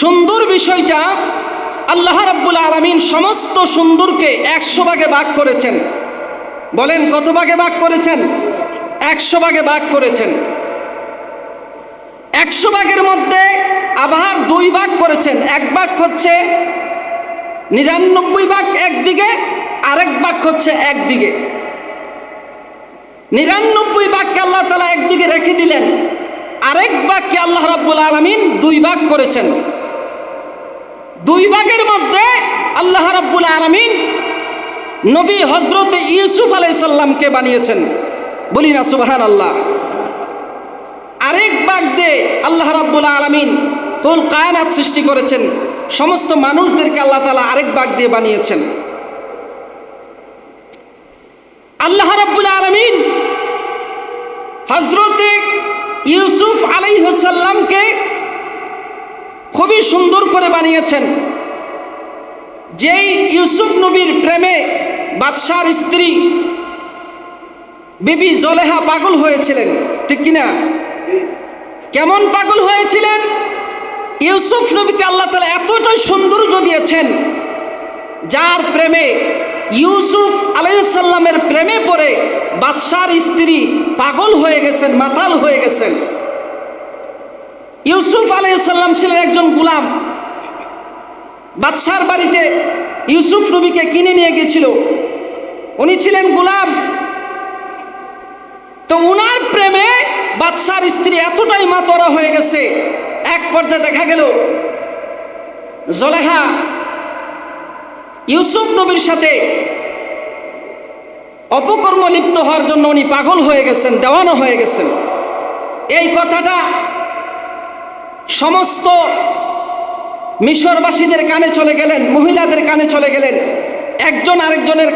সুন্দর বিষয়টা আল্লাহ রাব্বুল আলমিন সমস্ত সুন্দরকে একশো ভাগে ভাগ করেছেন। বলেন, কত ভাগে ভাগ করেছেন? একশো ভাগে ভাগ করেছেন। একশো ভাগের মধ্যে আবার দুই ভাগ করেছেন। এক ভাগ হচ্ছে নিরানব্বই ভাগ একদিকে, আরেক ভাগ হচ্ছে একদিকে। নিরানব্বই ভাগকে আল্লাহ তালা একদিকে রেখে দিলেন। আরেক ভাগকে আল্লাহ রাব্বুল আলমিন দুই ভাগ করেছেন। দুই ভাগের মধ্যে আল্লাহ রাব্বুল আলমিন নবী হজরত ইউসুফ আলাইসাল্লামকে বানিয়েছেন। বলি না সুবাহান আল্লাহ আরেক বাগ দিয়ে আল্লাহ রাব্বুল আলমিন তুল কায়নাত সৃষ্টি করেছেন। সমস্ত মানুষদেরকে আল্লাহ তালা আরেক বাগ দিয়ে বানিয়েছেন। আল্লাহ রাব্বুল আলমিন হজরতে ইউসুফ আলাইহসাল্লামকে খুবই সুন্দর করে বানিয়েছেন। যেই ইউসুফ নবীর প্রেমে বাদশার স্ত্রী বিবি জলেহা পাগল হয়েছিলেন, ঠিক কিনা? কেমন পাগল হয়েছিলেন? ইউসুফ নবীকে আল্লাহ তালা এতটাই সৌন্দর্য দিয়েছেন, যার প্রেমে, ইউসুফ আলাইসাল্লামের প্রেমে পড়ে বাদশার স্ত্রী পাগল হয়ে গেছেন, মাতাল হয়ে গেছেন। ইউসুফ আলাইসাল্লাম ছিলেন একজন গুলাম। বাদশার বাড়িতে ইউসুফ নবীকে কিনে নিয়ে গেছিল উনি ছিলেন গুলাম। তো উনার প্রেমে বাদশার স্ত্রী এতটাই মাতরা হয়ে গেছে, এক পর্যায়ে দেখা গেল, জলেহা ইউসুফ নবীর সাথে অপকর্ম লিপ্ত হওয়ার জন্য উনি পাগল হয়ে গেছেন দেওয়ানো হয়ে গেছেন। এই কথাটা সমস্ত মিশরবাসীদের কানে চলে গেলেন, মহিলাদের কানে চলে গেলেন। একজন আরেকজনের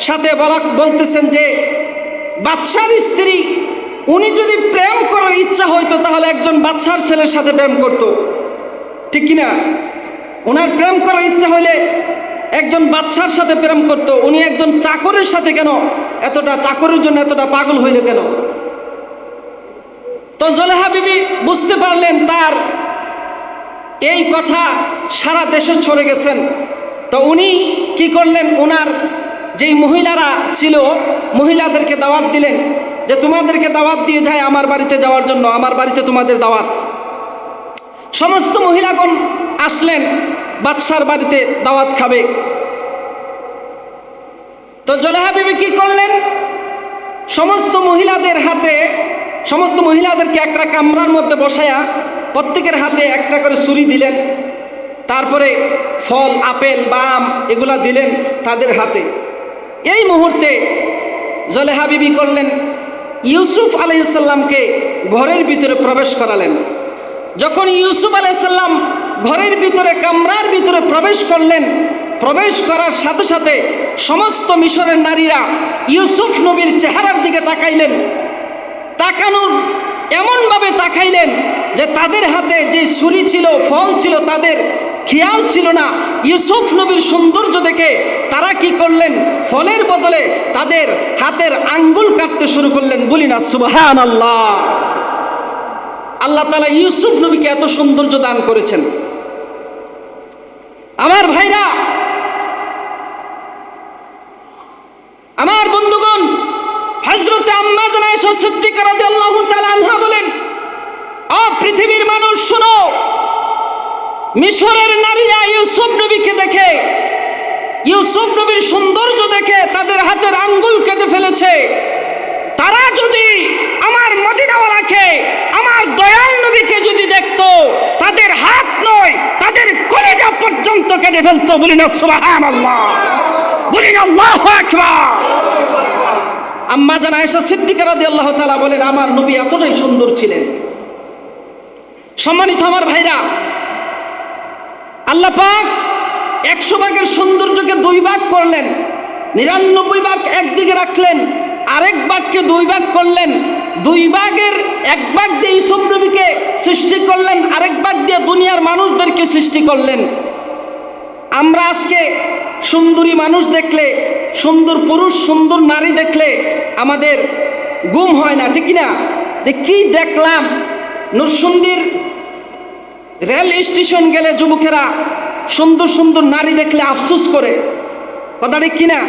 সাথে বলা বলতেছেন যে, বাদশার স্ত্রী, উনি যদি প্রেম করার ইচ্ছা হইতো, তাহলে একজন বাদশার ছেলের সাথে প্রেম করত। ঠিক কিনা? ওনার প্রেম করার ইচ্ছা হইলে একজন বাচ্চার সাথে প্রেম করত, উনি একজন চাকরের সাথে কেন এতটা, চাকরের জন্য এতটা পাগল হইলে কেন? তো জলেহা বিবি বুঝতে পারলেন তার এই কথা সারা দেশে ছড়ে গেছেন। তো উনি কি করলেন? ওনার যেই মহিলারা ছিল, মহিলাদেরকে দাওয়াত দিলেন যে, তোমাদেরকে দাওয়াত দিয়ে যায় আমার বাড়িতে যাওয়ার জন্য, আমার বাড়িতে তোমাদের দাওয়াত। সমস্ত মহিলাগণ আসলেন, বাদশার বাড়িতে দাওয়াত খাবে। তো জলেহা বিবি কি করলেন? সমস্ত মহিলাদের হাতে সমস্ত মহিলাদেরকে একটা কামরার মধ্যে বসায়া প্রত্যেকের হাতে একটা করে ছুরি দিলেন, তারপরে ফল, আপেল বা আম এগুলা দিলেন তাদের হাতে। এই মুহূর্তে জলেহা বিবি করলেন, ইউসুফ আলাইসাল্লামকে ঘরের ভিতরে প্রবেশ করালেন। যখন ইউসুফ আলাইসাল্লাম ঘরের ভিতরে, কামরার ভিতরে প্রবেশ করলেন, প্রবেশ করার সাথে সাথে সমস্ত মিশরের নারীরা ইউসুফ নবীর চেহারার দিকে তাকাইলেন। তাকানোর এমনভাবে তাকাইলেন যে তাদের হাতে যে ছুরি ছিল, ফল ছিল, তাদের খেয়াল ছিল না। ইউসুফ নবীর সৌন্দর্য দেখে তারা কি করলেন? ফলের বদলে তাদের হাতের আঙ্গুল কাটতে শুরু করলেন। বলি না সুবাহান আল্লাহ আল্লাহ তালা ইউসুফ নবীকে এত সৌন্দর্য দান করেছেন। আমার ভাইরা, আমার জানায় সিদ্দিকার তাআলা আনহা বলেন, আ পৃথিবীর মানুষ শোনো, মিশরের নারীরা ইউসুফ নবীকে দেখে, ইউসুফ নবীর সৌন্দর্য দেখে তাদের হাতের আঙ্গুল কেটে ফেলেছে। তারা যদি আমার মদিনাওয়ালাকে, আমার দয়াল নবীকে যদি দেখতো, তাদের হাত নয়, তাদের কলেজা পর্যন্ত কেটে ফেলতো। বলি না সুবাহান আল্লাহ বলি না, আল্লাহ আকবার। আম্মা জানা এসা সিদ্দিকার দিয়ে আল্লাহ তালা বলেন, আমার নবী এতটাই সুন্দর ছিলেন। সম্মানিত আমার ভাইরা, আল্লাহ পাক একশো ভাগের সৌন্দর্যকে দুই ভাগ করলেন, নিরানব্বই ভাগ একদিকে রাখলেন, আরেক ভাগকে দুই ভাগ করলেন, দুই ভাগের এক ভাগ দিয়ে ইসুফ নবীকে সৃষ্টি করলেন, আরেক ভাগ দিয়ে দুনিয়ার মানুষদেরকে সৃষ্টি করলেন। আমরা আজকে সুন্দরী মানুষ দেখলে সুন্দর পুরুষ, সুন্দর নারী দেখলে আমাদের গুম হয় না, ঠিক না যে কি দেখলাম? নরসুন্দির রেল স্টেশন গেলে যুবকেরা সুন্দর সুন্দর নারী দেখলে আফসোস করে। কথাটা কিনা?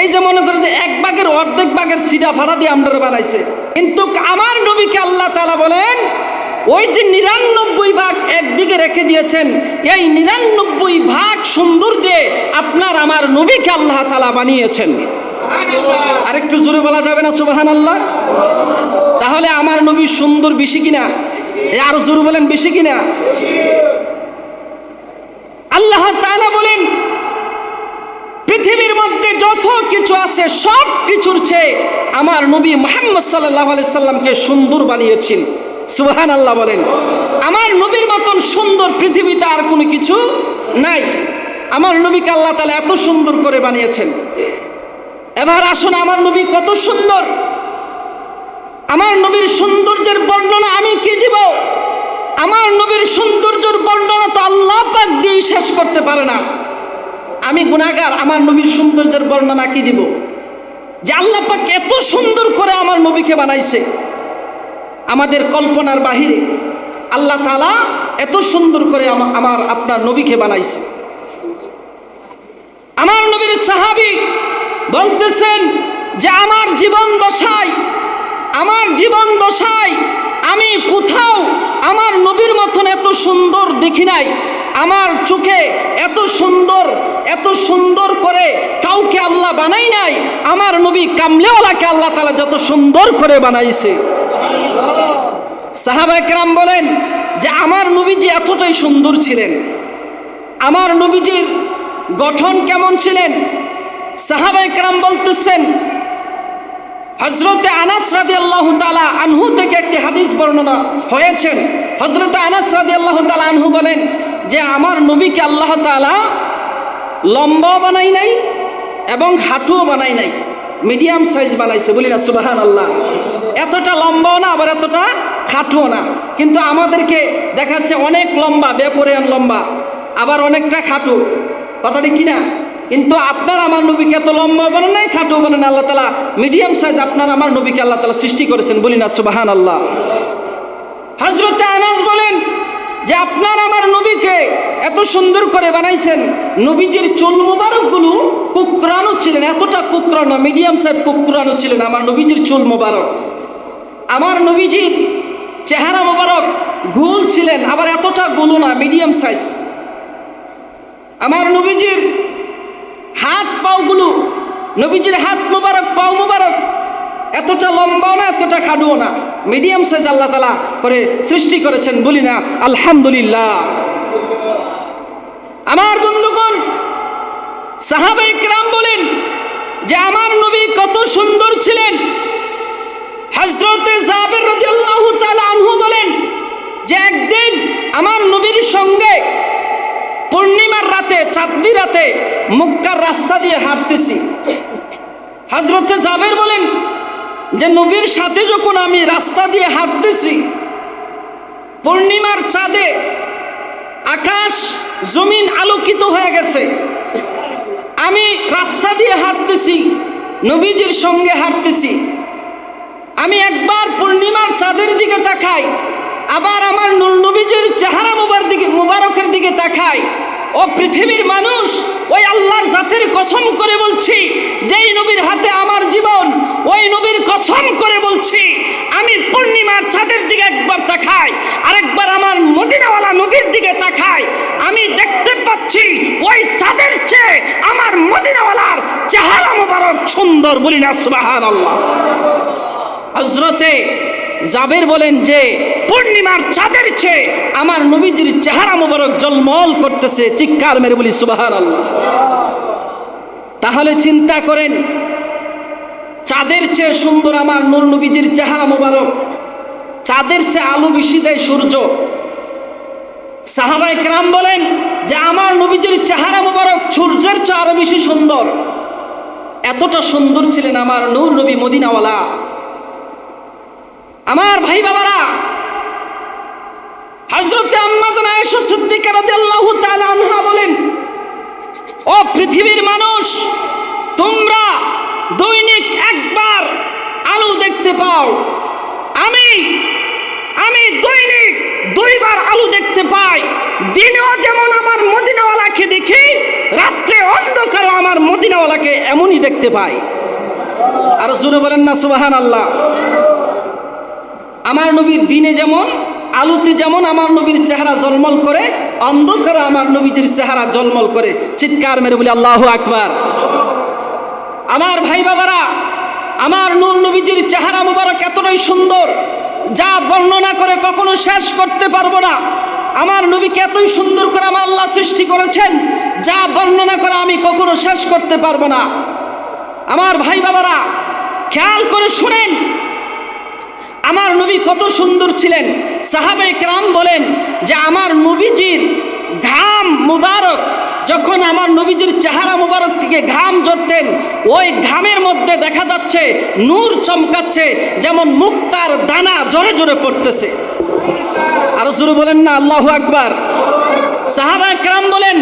এই যে মনে করে যে এক বাগের অর্ধেক বাগের সিডা ফাড়া দিয়ে আমরা বানাইছে। কিন্তু আমার নবীকে আল্লাহ তালা বলেন ওই যে নিরানব্বই ভাগ একদিকে রেখে দিয়েছেন, এই নিরানব্বই ভাগ সুন্দর দিয়ে আপনার আমার নবীকে আল্লাহ তালা বানিয়েছেন। আরেকটু জোরে বলা যাবে না সুবাহান আল্লাহ তাহলে আমার নবী সুন্দর বেশি কিনা? এ আরও জোরে বলেন, বেশি কিনা? আল্লাহ তাআলা বলেন, পৃথিবীর মধ্যে যত কিছু আছে সব কিছুর চেয়ে আমার নবী মোহাম্মদ সাল্লাহ সাল্লামকে সুন্দর বানিয়েছেন। সুবাহান আল্লাহ বলেন, আমার নবীর মতন সুন্দর পৃথিবীতে আর কোনো কিছু নাই। আমার নবীকে আল্লাহ তালা এত সুন্দর করে বানিয়েছেন। এবার আসুন আমার নবী কত সুন্দর। আমার নবীর সৌন্দর্যের বর্ণনা আমি কি দিব? আমার নবীর সৌন্দর্যের বর্ণনা তো আল্লাহ পাক দিয়ে শেষ করতে পারে না। আমি গুণাগার আমার নবীর সৌন্দর্যের বর্ণনা কি দিব? যে আল্লাহ পাক এত সুন্দর করে আমার নবীকে বানাইছে। আমাদের কল্পনার বাহিরে আল্লাহ তালা এত সুন্দর করে আমার আপনার নবীকে বানাইছে। আমার নবীর সাহাবি বলতেছেন যে, আমার জীবন দশায়, আমার জীবন দশায় আমি কোথাও আমার নবীর মতন এত সুন্দর দেখি নাই। আমার চোখে এত সুন্দর এত সুন্দর করে কাউকে আল্লাহ বানাই নাই। আমার নবী কামলেওয়ালাকে আল্লাহ তালা যত সুন্দর করে বানাইছে। সাহাবা একরাম বলেন যে আমার নবীজি এতটাই সুন্দর ছিলেন। আমার নবীজির গঠন কেমন ছিলেন? সাহাবা একরাম বলতেছেন হজরতে আনাস রাদি আল্লাহ তালা আনহু থেকে একটি হাদিস বর্ণনা হয়েছেন হজরতে আনাস রাদি আল্লাহ তালা আনহু বলেন যে আমার নবীকে আল্লাহ তালা লম্বাও বানাই নাই এবং হাঁটুও বানাই নাই, মিডিয়াম সাইজ বানাইছে। বলি না সুবাহান আল্লাহ এতটা লম্বাও না, আবার এতটা খাটুও না। কিন্তু আমাদেরকে দেখাচ্ছে অনেক লম্বা, বেপরিয়ান লম্বা, আবার অনেকটা খাটু। কথাটি কিনা কিন্তু আপনার আমার নবীকে এত লম্বা বানান নাই খাটু বানান আল্লাহ তালা মিডিয়াম সাইজ আপনার আমার নবীকে আল্লাহ তালা সৃষ্টি করেছেন, বলি না সুবাহান আল্লাহ হজরতে আনাস বলেন যে আপনার আমার নবীকে এত সুন্দর করে বানাইছেন, নবীজির চুল মোবারকগুলো কুকরানো ছিলেন, এতটা কুকরানো মিডিয়াম সাইজ কুকরানো ছিলেন, আমার নবীজির চুল মোবারক। আমার নবীজির চেহারা মোবারক, গোল ছিলেন, আবার এতটা গোলো না মিডিয়াম সাইজ আমার নবীজির হাত পাওগুলো, নবীজির হাত মোবারক, পাও মোবারক, এতটা লম্বাও না, এতটা খাডুও না। মিডিয়াম সাইজ আল্লাহ তালা করে সৃষ্টি করেছেন, বলি না, আলহামদুলিল্লাহ। আমার বন্ধুগণ সাহাবা ইকরাম বলেন যে, আমার নবী কত সুন্দর ছিলেন। হজরতে রাদিয়াল্লাহু তাআলা আনহু বলেন যে একদিন আমার নবীর সঙ্গে পূর্ণিমার রাতে, চাঁদনি রাতে মুক্কার রাস্তা দিয়ে হাঁটতেছি। হজরতে জাবের বলেন যে নবীর সাথে যখন আমি রাস্তা দিয়ে হাঁটতেছি, পূর্ণিমার চাঁদে আকাশ, জমিন আলোকিত হয়ে গেছে। আমি রাস্তা দিয়ে হাঁটতেছি, নবীজির সঙ্গে হাঁটতেছি। আমি একবার পূর্ণিমার চাঁদের দিকে তাকাই, আবার আমার নূর নবীজির চেহারা মুবার দিকে, মুবারকের দিকে তাকাই। ও পৃথিবীর মানুষ, ওই আল্লাহর জাতের কসম করে বলছি, যেই নবীর হাতে আমার জীবন, ওই নবীর কসম করে বলছি, আমি পূর্ণিমার চাঁদের দিকে একবার তাকাই, আরেকবার আমার মদিনাওয়ালা নবীর দিকে তাকাই। আমি দেখতে পাচ্ছি, ওই চাঁদের চেয়ে আমার মদিনাওয়ালার চেহারা মুবারক সুন্দর বলি না সুবাহান আল্লাহ হজরতে জাবের বলেন যে, পূর্ণিমার চাঁদের চেয়ে আমার নবীজির চেহারা মুবারক জলমল করতেছে, চিৎকার মেরে বলি সুবাহান তাহলে চিন্তা করেন, চাঁদের চেয়ে সুন্দর আমার নূর নবীজির চেহারা মুবারক, চাঁদের চেয়ে আলো বেশি দেয় সূর্য। সাহাবাই ক্রাম বলেন যে, আমার নবীজির চেহারা মুবারক সূর্যের চেয়ে আরও বেশি সুন্দর। এতটা সুন্দর ছিলেন আমার নূর নবী মদিনাওয়ালা। আমার ভাই বাবারা হজরতে বলেন, ও পৃথিবীর মানুষ, তোমরা দৈনিক একবার আলু দেখতে পাও। আমি আমি দৈনিক দুইবার আলু দেখতে পাই। দিনেও যেমন আমার মদিনাওয়ালাকে দেখি, রাত্রে অন্ধকারও আমার মদিনাওয়ালাকে এমনই দেখতে পাই। আর জোরে বলেন না সুবাহান আল্লাহ আমার নবীর দিনে যেমন, আলুতে যেমন আমার নবীর চেহারা জলমল করে, অন্ধকারে আমার নবীজির চেহারা জলমল করে। চিৎকার মেরে বলি, আল্লাহ আকবার। আমার ভাই বাবারা, আমার নূর নবীজির চেহারা মুবারক এতটাই সুন্দর, যা বর্ণনা করে কখনো শেষ করতে পারব না। আমার নবীকে এতই সুন্দর করে আমার আল্লাহ সৃষ্টি করেছেন, যা বর্ণনা করে আমি কখনো শেষ করতে পারব না। আমার ভাই বাবারা, খেয়াল করে শুনেন আমার নবী কত সুন্দর ছিলেন। সাহাবে ক্রাম বলেন যে আমার নবীজির ঘাম মুবারক, যখন আমার নবীজির চেহারা মুবারক থেকে ঘাম ঝরতেন, ওই ঘামের মধ্যে দেখা যাচ্ছে নূর চমকাচ্ছে, যেমন মুক্তার দানা জোরে জোরে পড়তেছে। আরও জোরে বলেন না, আল্লাহ আকবার। সাহাবা ক্রাম বলেন,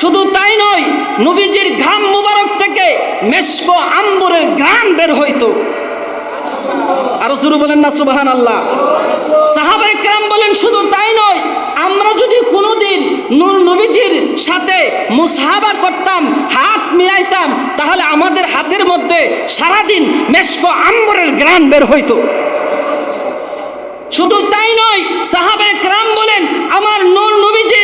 শুধু তাই নয়, নবীজির ঘাম মুবারক থেকে মেশকো আম্বরের ঘ্রাণ বের হইতো। আরও শুরু বলেন না সুবাহান আল্লাহ সাহাবাই কেরাম বলেন, শুধু তাই নয়, আমরা যদি কোনোদিন নূর নবীজির সাথে মুসাহাবা করতাম, হাত মিলাইতাম, তাহলে আমাদের হাতের মধ্যে সারাদিন মেশকো আম্বরের গ্রান বের হইতো। শুধু তাই নয়, সাহাবে ক্রাম বলেন, আমার নূর নবীজির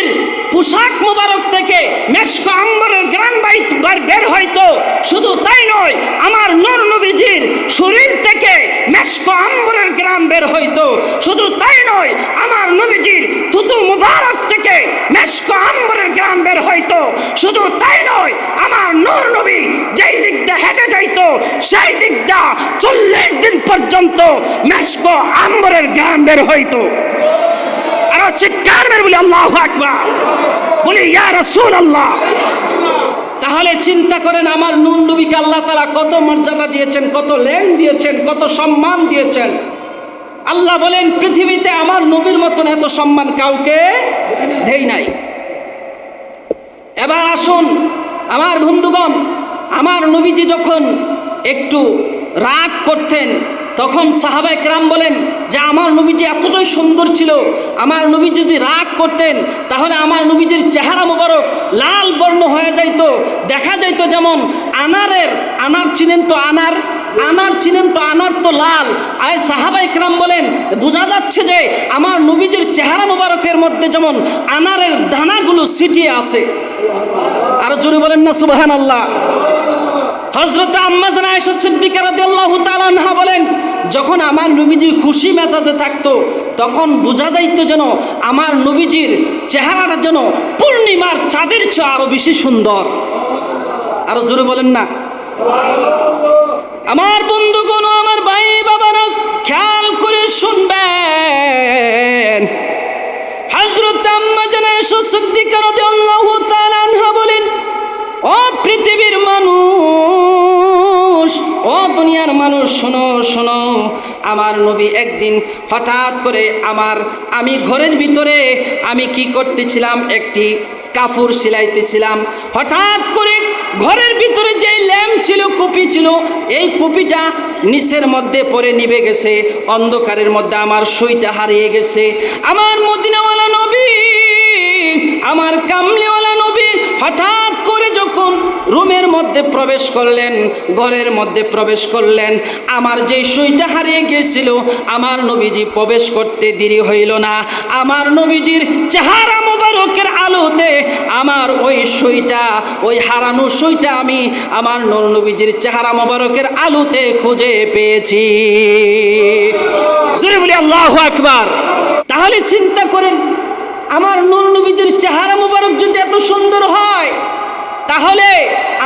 পোশাক মোবারক থেকে মেশকো আম্বরের গ্রাম বাইত বার- হইতো শুধু তাই নয়, আমার নূর নবীজির শরীর থেকে মেশকো আম্বরের গ্রাম বের হইতো শুধু তাই নয়, আমার নবীজির থুতু মুবারক থেকে মেশকো আম্বরের গ্রাম বের হইতো শুধু তাই নয়, আমার নূর নবী যেই দিক দিয়ে হেঁটে যাইতো, সেই দিক দিয়ে চল্লিশ দিন পর্যন্ত মেশকো আম্বরের গ্রাম বের হইতো। আরও চিৎকার মেরে বলি, আল্লাহ আকবার। বলি, ইয়া রাসূল আল্লাহ তাহলে চিন্তা করেন, আমার নুন নবীকে আল্লাহ তালা কত মর্যাদা দিয়েছেন, কত লেন দিয়েছেন, কত সম্মান দিয়েছেন। আল্লাহ বলেন, পৃথিবীতে আমার নবীর মতন এত সম্মান কাউকে দেই নাই। এবার আসুন, আমার বন্ধুগণ, আমার নবীজি যখন একটু রাগ করতেন তখন সাহাবাই ক্রাম বলেন যে আমার নবীজি এতটাই সুন্দর ছিল, আমার নবী যদি রাগ করতেন, তাহলে আমার নবীজির চেহারা মোবারক লাল বর্ণ হয়ে যাইত। দেখা যাইত যেমন আনারের, আনার চিনেন তো আনার আনার চিনেন তো আনার তো লাল। আয় সাহাবাই ক্রাম বলেন, বোঝা যাচ্ছে যে আমার নবীজির চেহারা মোবারকের মধ্যে যেমন আনারের দানাগুলো ছিটিয়ে আছে। আরও জোরে বলেন না সুবাহান আল্লাহ হজরত আম্মাজান আয়েশা সিদ্দিকা রাদিয়াল্লাহু তাআলা আনহা বলেন, যখন আমার নবীজি খুশি মেজাজে থাকতো, তখন বোঝা যাইতো যেন আমার নবীজির চেহারাটা যেন পূর্ণিমার চাঁদের চেয়ে আরও বেশি সুন্দর। আরও জোরে বলেন না। আমার বন্ধুগণ, আমার ভাই বাবারা খেয়াল করে শুনবেন। হজরত আম্মা জানা সিদ্দিকা রাদিয়াল্লাহু ও দুনিয়ার মানুষ, শোনো শোনো, আমার নবী একদিন হঠাৎ করে আমার, আমি ঘরের ভিতরে, আমি কি করতেছিলাম? একটি কাপড় সিলাইতেছিলাম। হঠাৎ করে ঘরের ভিতরে যে ল্যাম্প ছিল, কপি ছিল, এই কপিটা নিচের মধ্যে পরে নিভে গেছে, অন্ধকারের মধ্যে আমার সইটা হারিয়ে গেছে। আমার মদিনাওয়ালা নবী, আমার কামলিওয়ালা নবী হঠাৎ রুমের মধ্যে প্রবেশ করলেন, ঘরের মধ্যে প্রবেশ করলেন। আমার যে সইটা হারিয়ে গিয়েছিল, আমার নবীজি প্রবেশ করতে দেরি হইল না। আমার নবীজির চেহারা মোবারকের আলোতে আমার ওই সইটা, ওই হারানো সইটা আমি আমার নবীজির চেহারা মোবারকের আলোতে খুঁজে পেয়েছি। বলি, আল্লাহ আকবার। তাহলে চিন্তা করেন, আমার নূর নবীজির চেহারা মোবারক যদি এত সুন্দর হয় তাহলে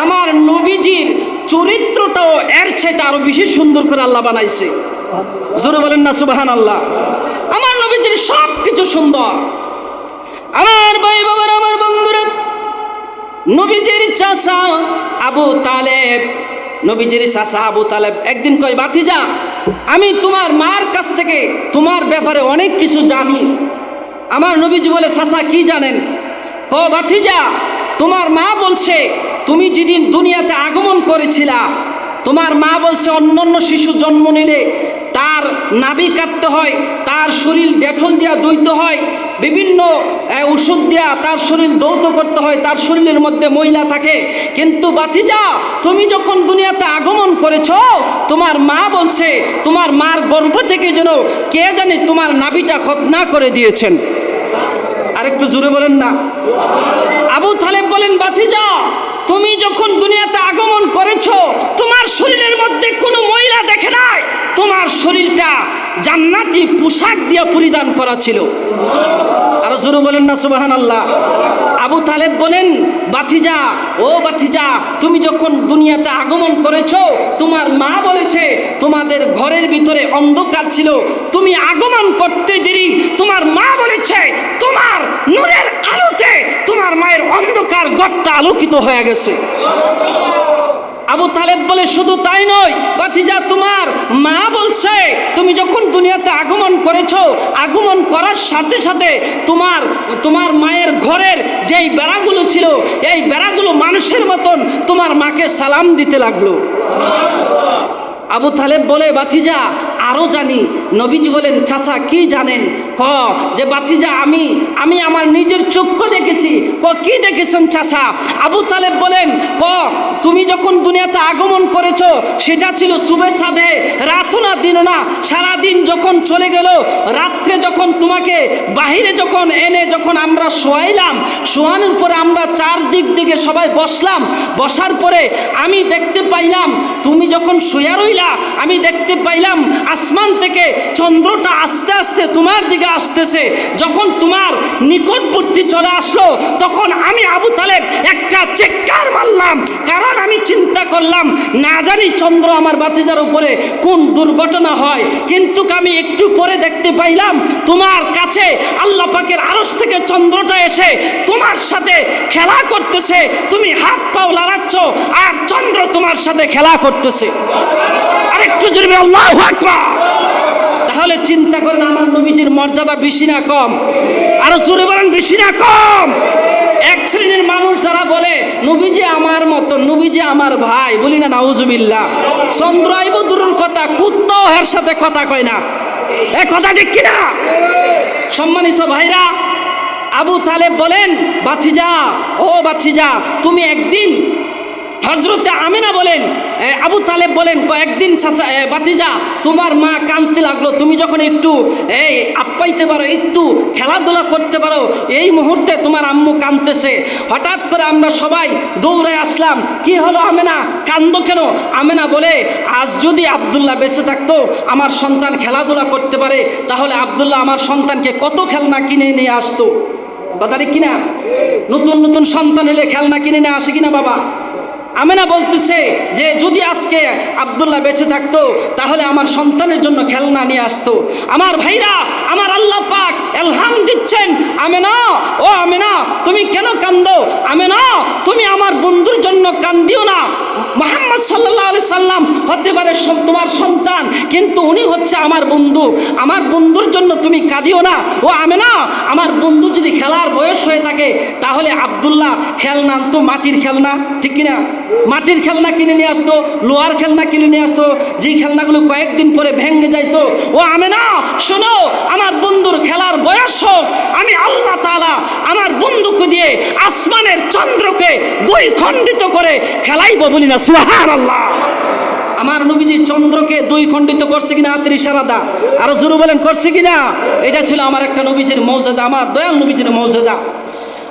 আমার নবীজির চরিত্রটাও এর চাইতে আরও বেশি সুন্দর করে আল্লাহ বানাইছে। জোরে বলেন না সুবাহান আল্লাহ আমার নবীজির সব কিছু সুন্দর। আমার ভাই বাবার, আমার বন্ধুরা, নবীজির চাচা আবু তালেব, নবীজির চাচা আবু তালেব, একদিন কয় বাতিজা আমি তোমার মার কাছ থেকে তোমার ব্যাপারে অনেক কিছু জানি। আমার নবীজি বলে, চাচা, কি জানেন? ও বাতিজা তোমার মা বলছে, তুমি যেদিন দুনিয়াতে আগমন করেছিলা, তোমার মা বলছে অন্যান্য অন্য শিশু জন্ম নিলে তার নাভি কাটতে হয়, তার শরীর ডেটল দিয়া দইতে হয়, বিভিন্ন ওষুধ দেওয়া তার শরীর দৌত করতে হয়, তার শরীরের মধ্যে মহিলা থাকে। কিন্তু বাতিজা, তুমি যখন দুনিয়াতে আগমন করেছ, তোমার মা বলছে, তোমার মার গর্ভ থেকে যেন কে জানে তোমার নাভিটা খতনা করে দিয়েছেন। আরেকটু জোরে বলেন না। আবু তালেব বলেন, বাতিজা, তুমি যখন দুনিয়াতে আগমন করেছ, তোমার শরীরের মধ্যে কোনো মহিলা দেখে নাই? তোমার শরীরটা জান্নাতি পোশাক দিয়ে পরিধান করা ছিল। আর জোরে বলেন না সুবাহান আল্লাহ আবু তালেব বলেন, বাথিজা, ও বাথিজা, তুমি যখন দুনিয়াতে আগমন করেছ, তোমার মা বলেছে, তোমাদের ঘরের ভিতরে অন্ধকার ছিল, তুমি আগমন করতে দেরি। তোমার মা বলেছে, তোমার নূরের আলোতে তোমার মায়ের অন্ধকার গড়টা আলোকিত হয়ে গেছে। আবু তালেব বলে, শুধু তাই নয় বাতিজা তোমার মা বলছে, তুমি যখন দুনিয়াতে আগমন করেছ, আগমন করার সাথে সাথে তোমার তোমার মায়ের ঘরের যেই বেড়াগুলো ছিল, এই বেড়াগুলো মানুষের মতন তোমার মাকে সালাম দিতে লাগল। আবু তালেব বলে বাতিজা আরও জানি। নবীজি বলেন, চাচা, কি জানেন? ক, যে বাতিজা, আমি আমি আমার নিজের চক্ষু দেখেছি। ক, কি দেখেছেন চাচা? আবু তালেব বলেন, ক, তুমি যখন দুনিয়াতে আগমন করেছ, সেটা ছিল শুভে সাধে, রাতও না, দিনও না, সারাদিন যখন চলে গেল, রাত্রে যখন তোমাকে বাহিরে যখন এনে যখন আমরা শোয়াইলাম, শোয়ানোর পরে আমরা চারদিক দিকে সবাই বসলাম, বসার পরে আমি দেখতে পাইলাম, তুমি যখন শুয়া রইলা, আমি দেখতে পাইলাম আসমান থেকে চন্দ্রটা আস্তে আস্তে তোমার দিকে আসতেছে। যখন তোমার নিকটবর্তী চলে আসলো, তখন আমি আবু তালেব একটা চেক্কার মারলাম, কারণ আমি চিন্তা করলাম, না জানি চন্দ্র আমার বাতিজার উপরে কোন দুর্ঘটনা হয়। কিন্তু আমি একটু পরে দেখতে পাইলাম, তোমার কাছে আল্লাহ পাকের আরস থেকে চন্দ্রটা এসে তোমার সাথে খেলা করতেছে। তুমি হাত পাও লড়াচ্ছ, আর চন্দ্র তোমার সাথে খেলা করতেছে। আরেকটু জোরে আল্লাহ তাহলে চিন্তা করেন, আমার নবীজির মর্যাদা বেশি না কম? আরও জোরে বলেন, বেশি না কম? এক শ্রেণির মানুষ যারা বলে, নবীজি আমার মতো, নবীজি আমার ভাই বলি না, নাউজুবিল্লাহ চন্দ্র দূরের কথা, কুত্তাও হের সাথে কথা কয় না। এ কথা ঠিক কিনা? সম্মানিত ভাইরা, আবু তালেব বলেন বাছিজা ও বাছিজা তুমি একদিন হজরতে আমিনা বলেন আবু তালেব বলেন, কয়েকদিন বাতিজা, তোমার মা কাঁদতে লাগল। তুমি যখন একটু এই আপ্পাইতে পারো, একটু খেলাধুলা করতে পারো, এই মুহূর্তে তোমার আম্মু কাঁদতেছে। হঠাৎ করে আমরা সবাই দৌড়ে আসলাম। কি হলো আমেনা? কান্দ কেন? আমেনা বলে, আজ যদি আবদুল্লাহ বেঁচে থাকতো, আমার সন্তান খেলাধুলা করতে পারে, তাহলে আবদুল্লাহ আমার সন্তানকে কত খেলনা কিনে নিয়ে আসতো? কথাটা কিনা নতুন নতুন সন্তান হলে খেলনা কিনে নিয়ে আসে কিনা বাবা? আমেনা বলতেছে যে যদি আজকে আবদুল্লাহ বেঁচে থাকতো, তাহলে আমার সন্তানের জন্য খেলনা নিয়ে আসতো। আমার ভাইরা, আমার আল্লাহ পাক এলহাম দিচ্ছেন, আমেনা, ও আমেনা, তুমি কেন কান্দো? আমেনা, তুমি আমার বন্ধুর জন্য কান্দিও না। মোহাম্মদ সাল্লাহ আলি সাল্লাম হতে পারে তোমার সন্তান, কিন্তু উনি হচ্ছে আমার বন্ধু। আমার বন্ধুর জন্য তুমি কাঁদিও না। ও আমেনা, আমার বন্ধু যদি খেলার বয়স হয়ে থাকে, তাহলে আবদুল্লাহ খেলনা তো মাটির খেলনা, ঠিক কিনা? মাটির খেলনা কিনে নিয়ে আসতো, লোহার খেলনা কিনে নিয়ে আসতো যে খেলনাগুলো কয়েকদিন পরে ভেঙে যাইতো। ও আমি না শোনো, আমার বন্ধুর খেলার বয়স হোক, আমি আল্লাহ তাআলা আমার বন্ধুকে দিয়ে আসমানের চন্দ্রকে দুই খণ্ডিত করে খেলাইব বলি না সুহার আল্লাহ আমার নবীজি চন্দ্রকে দুই খণ্ডিত করছে কিনা হাতের ইশারাদা? আরও জোরে বলেন, করছে কিনা? এটা ছিল আমার একটা নবীজির মৌজাদা আমার দয়াল নবীজির মৌজাদা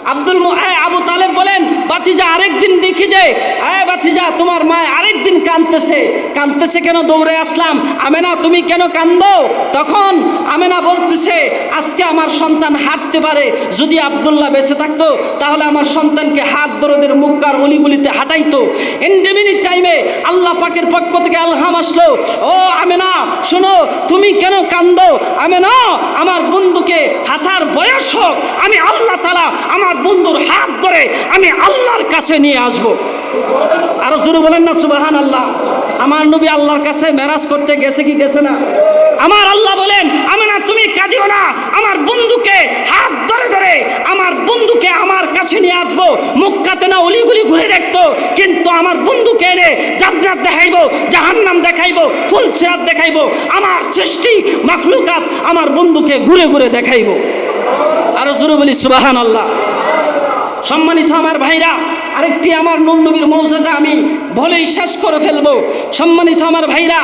আব্দুল আবু তালেব বলেন, বাতিজা আরেকদিন দেখি যে, এ, বাতিজা, তোমার মা আরেকদিন কাঁদতেছে। কাঁদতেছে কেন? দৌড়ে আসলাম। আমেনা, তুমি কেন কান্দো? তখন আমেনা বলতেছে, আজকে আমার সন্তান হাঁটতে পারে। যদি আবদুল্লাহ বেঁচে থাকতো, তাহলে আমার সন্তানকে হাত দরদের মুক্কার অলিগুলিতে হাঁটাইতো। এন্ডেমিনিট টাইমে আল্লাহ পাকের পক্ষ থেকে আলহাম আসলো, ও আমেনা, শোনো, তুমি কেন কান্দো? আমেনা, আমার বন্ধুকে হাঁটার বয়স হোক আমি আল্লাহ তালা আমার বন্ধুর হাত ধরে আমি আল্লাহর কাছে নিয়ে আসব। আরও জোরে বলেন না সুবাহান আল্লাহ আমার নবী আল্লাহর কাছে মেরাজ করতে গেছে কি গেছে না? আমার আল্লাহ বলেন আমি না তুমি কাঁদিও না। আমার বন্ধুকে হাত ধরে ধরে, আমার বন্ধুকে আমার কাছে নিয়ে আসব। মুক্কাতে না অলিগুলি ঘুরে দেখতো, কিন্তু আমার বন্ধুকে এনে জান্নাত দেখাইবো, জাহান্নাম দেখাইবো, ফুল সিরাত দেখাইবো। আমার সৃষ্টি মাখলুকাত আমার বন্ধুকে ঘুরে ঘুরে দেখাইবো। আরও জোরে বলি সুবাহান আল্লাহ সম্মানিত আমার ভাইরা, আরেকটি আমার নুন নবীর মৌজাজা আমি বলেই শেষ করে ফেলব। সম্মানিত আমার ভাইরা,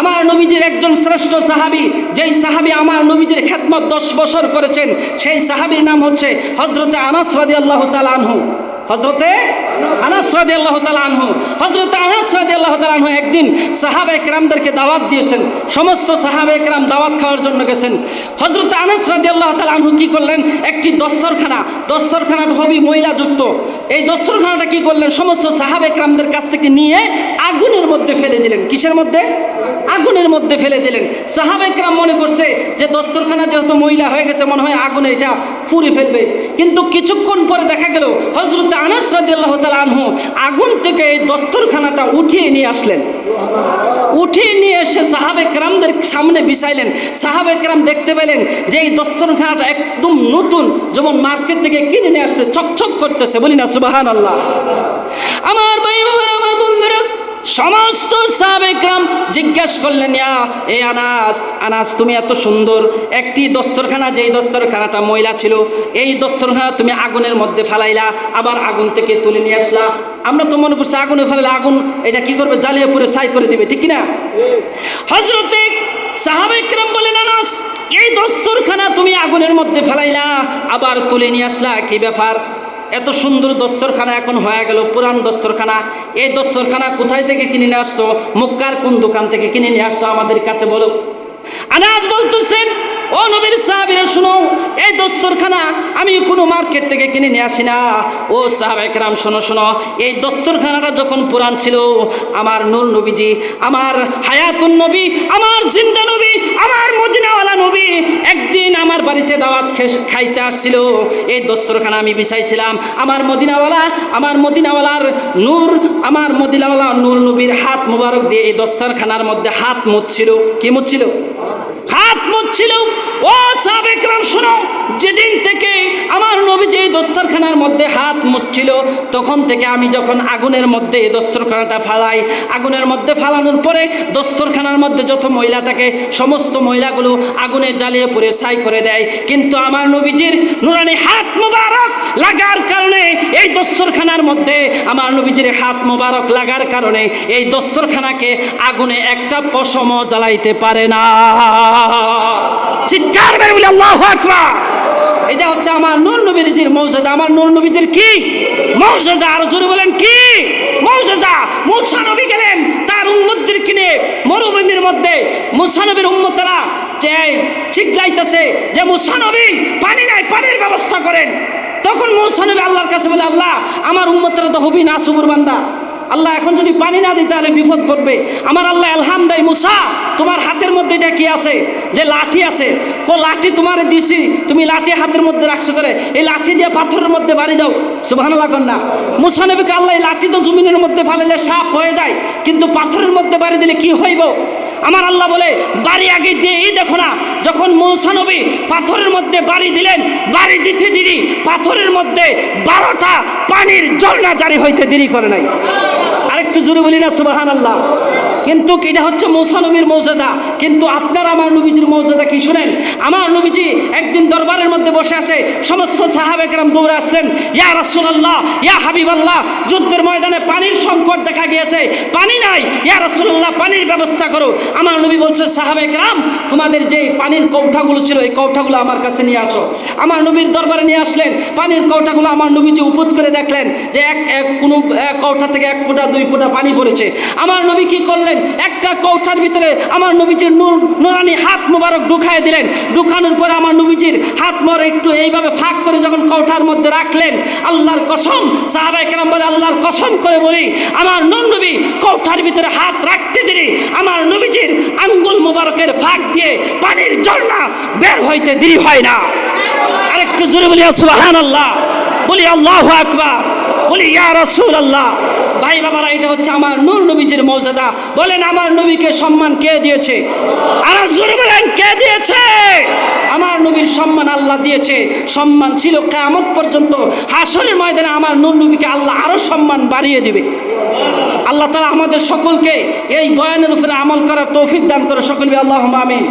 আমার নবীজির একজন শ্রেষ্ঠ সাহাবি, যেই সাহাবি আমার নবীজির খেদমত দশ বছর করেছেন, সেই সাহাবির নাম হচ্ছে হজরতে আনাস রাজি আল্লাহ আনহু। হজরতে আনাস রাদি আল্লাহ আনহু হজরতে আনাস রাদি আল্লাহ আনহু একদিন সাহাবা একরামদেরকে দাওয়াত দিয়েছেন, সমস্ত সাহাবা একরাম দাওয়াত খাওয়ার জন্য গেছেন। হজরত আনাস রাদি আল্লাহ আনহু কি করলেন? একটি দস্তরখানা দস্তরখানাটা হবি মহিলাযুক্ত। এই দস্তরখানাটা কি করলেন? সমস্ত সাহাবা একরামদের কাছ থেকে নিয়ে আগুনের মধ্যে ফেলে দিলেন। কিসের মধ্যে? আগুনের মধ্যে ফেলে দিলেন। সাহাবা একরাম মনে করছে যে দস্তরখানা যেহেতু মহিলা হয়ে গেছে, মনে হয় আগুনে এটা ফুরে ফেলবে। কিন্তু কিছুক্ষণ পরে দেখা গেল হজরত আনাস রাদিয়াল্লাহ তাআলা আনহু আগুন থেকে এই দস্তরখানাটা উঠিয়ে নিয়ে আসলেন। উঠিয়ে নিয়ে এসে সাহাবে ক্রামদের সামনে বিছাইলেন। সাহাবে ক্রাম দেখতে পেলেন যে এই দস্তরখানাটা একদম নতুন, যেমন মার্কেট থেকে কিনে নিয়ে আসছে, চকচক করতেছে। বলি না সুবাহান আল্লাহ আমার বন্ধুরা সমস্ত সাবেকরাম জিজ্ঞেস করলেন, ইয়া, এ আনাস আনাস, তুমি এত সুন্দর। একটি দস্তরখানা, যেই দস্তরখানাটা ময়লা ছিল, এই দস্তরখানা তুমি আগুনের মধ্যে ফেলাইলা, আবার আগুন থেকে তুলে নিয়ে আসলা। আমরা তো মনে করছি আগুনে ফেলালে আগুন, এটা কি করবে? জ্বালিয়ে পুরে ছাই করে দিবে, ঠিক না? হজরতে সাহাবেকরাম বলেন, আনাস, এই দস্তরখানা তুমি আগুনের মধ্যে ফেলাইলা, আবার তুলে নিয়ে আসলা, কি ব্যাপার? এত সুন্দর দস্তরখানা এখন হয়ে গেল, পুরান দস্তরখানা। এই দস্তরখানা কোথায় থেকে কিনে নিয়ে আসছো? মুক্কার কোন দোকান থেকে কিনে নিয়ে আসছো আমাদের কাছে বলো। আনাজ বলতেছেন ও নবীর সাহাবিরা, শুনো, এই দস্তরখানা আমি কোনো মার্কেট থেকে কিনে নিয়ে আসি না। ও সাহাবেকরাম শোনো শোনো, এই দস্তরখানাটা যখন পুরান ছিল, আমার নূর নবীজি, আমার হায়াতুন নবী, আমার জিন্দা নবী, আমার মদিনাওয়ালা নবী একদিন আমার বাড়িতে দাওয়াত খাইতে আসছিল। এই দস্তরখানা আমি বিছাইছিলাম। আমার মদিনাওয়ালা, আমার মদিনাওয়ালার নূর, আমার মদিনাওয়ালা নূর নবীর হাত মোবারক দিয়ে এই দস্তরখানার মধ্যে হাত মুচ্ছিল কি মুচ্ছিল হাত মুচ্ছিল ও সাবেকরাম শোনো, যেদিন থেকে আমার নবী যে দস্তরখানার মধ্যে হাত মুছছিল, তখন থেকে আমি যখন আগুনের মধ্যে এই দস্তরখানাটা ফালাই, আগুনের মধ্যে ফালানোর পরে দস্তরখানার মধ্যে যত মহিলা থাকে, সমস্ত মহিলাগুলো আগুনে জ্বালিয়ে পুড়ে ছাই করে দেয়। কিন্তু আমার নবীজির নুরানি হাত মোবারক লাগার কারণে, এই দস্তরখানার মধ্যে আমার নবীজির হাত মোবারক লাগার কারণে এই দস্তরখানাকে আগুনে একটা পশমও জ্বালাইতে পারে না। চিৎকার মেরে বলে আল্লাহ আকবার। এটা হচ্ছে আমার নূর নবীজির মৌজাজা। আমার নূর নবীজির কি? মৌজাজা, আর জোরে বলেন কি? মৌজাজা, মুসা গেলেন তার উম্মতদের কিনে। মরুভূমির মধ্যে মুসা নবীর যে চিল্লাইতেছে যে মুসা নবী পানি নাই, পানির ব্যবস্থা করেন। তখন মৌসা নবী আল্লাহর কাছে বলে, আল্লাহ, আমার উম্মতরা তো হবি না, সুবুর বান্দা। আল্লাহ এখন যদি পানি না দিই তাহলে বিপদ করবে আমার আল্লাহ আলহাম দেয় মুসা, তোমার হাতের মধ্যে এটা কি আছে? যে লাঠি আছে। কো, লাঠি তোমার দিছি, তুমি লাঠি হাতের মধ্যে রাখছো করে। এই লাঠি দিয়ে পাথরের মধ্যে বাড়ি দাও। সুবাহ না। মুসা নবীকে আল্লাহ এই লাঠি তো জমিনের মধ্যে ফালালে সাপ হয়ে যায়, কিন্তু পাথরের মধ্যে বাড়ি দিলে কি হইব? আমার আল্লাহ বলে, বাড়ি আগে দিয়েই দেখো না, যখন মৌসানবী পাথরের মধ্যে বাড়ি দিলেন, বাড়ি দিতে দিদি পাথরের মধ্যে বারোটা পানির ঝর্ণা জারি হইতে দেরি করে নাই। আরেকটু জোরে বলি না সুবাহান আল্লাহ কিন্তু এটা হচ্ছে মৌসা নবীর মৌজাদা কিন্তু আপনার আমার নবীজির মৌজাদা কি শুনেন? আমার নবীজি একদিন দরবারের মধ্যে বসে আছে, সমস্ত সাহাবেকরাম দৌড়ে আসলেন, ইয়া রাসূলুল্লাহ, ইয়া হাবিবাল্লাহ, যুদ্ধের ময়দানে পানির সংকট দেখা গিয়েছে, পানি নাই, ইয়া রাসূলুল্লাহ, পানির ব্যবস্থা করো। আমার নবী বলছে সাহাবেকরাম তোমাদের যে পানির কৌঠাগুলো ছিল, এই কৌঠাগুলো আমার কাছে নিয়ে আসো। আমার নবীর দরবারে নিয়ে আসলেন, পানির কৌঠাগুলো আমার নবীজি উপত করে দেখলেন যে এক এক কোনো কৌঠা থেকে এক ফোঁটা, দুই ফোঁটা পানি পড়েছে। আমার নবী কি করলেন? একটা কৌঠার ভিতরে আমার নবীজির নূর, নুরানি হাত মোবারক ঢুকায় দিলেন। ঢুকানোর পরে আমার নবীজির হাত মোর একটু এইভাবে ফাঁক করে যখন কৌঠার মধ্যে রাখলেন, আল্লাহর কসম সাহাবাই কেরাম বলে, আল্লাহর কসম করে বলি, আমার নূর নবী কৌঠার ভিতরে হাত রাখতে দেরি। আমার নবীজির আঙ্গুল মোবারকের ফাঁক দিয়ে পানির ঝর্ণা বের হইতে দেরি হয় না। আরেকটু জোরে বলি সুবাহান আল্লাহ বলি, আল্লাহ আকবার। বলি, ইয়া রাসূল আল্লাহ ভাই বাবারা, এটা হচ্ছে আমার নূর নবীজির মৌজাদা বলেন, আমার নবীকে সম্মান কে দিয়েছে? আর জোরে বলেন, কে দিয়েছে? আমার নবীর সম্মান আল্লাহ দিয়েছে। সম্মান ছিল কেয়ামত পর্যন্ত। হাসরের ময়দানে আমার নূর নবীকে আল্লাহ আরও সম্মান বাড়িয়ে দিবে। আল্লাহ তালা আমাদের সকলকে এই বয়ানের উপরে আমল করার তৌফিক দান করে সকলকে আল্লাহ আমিন।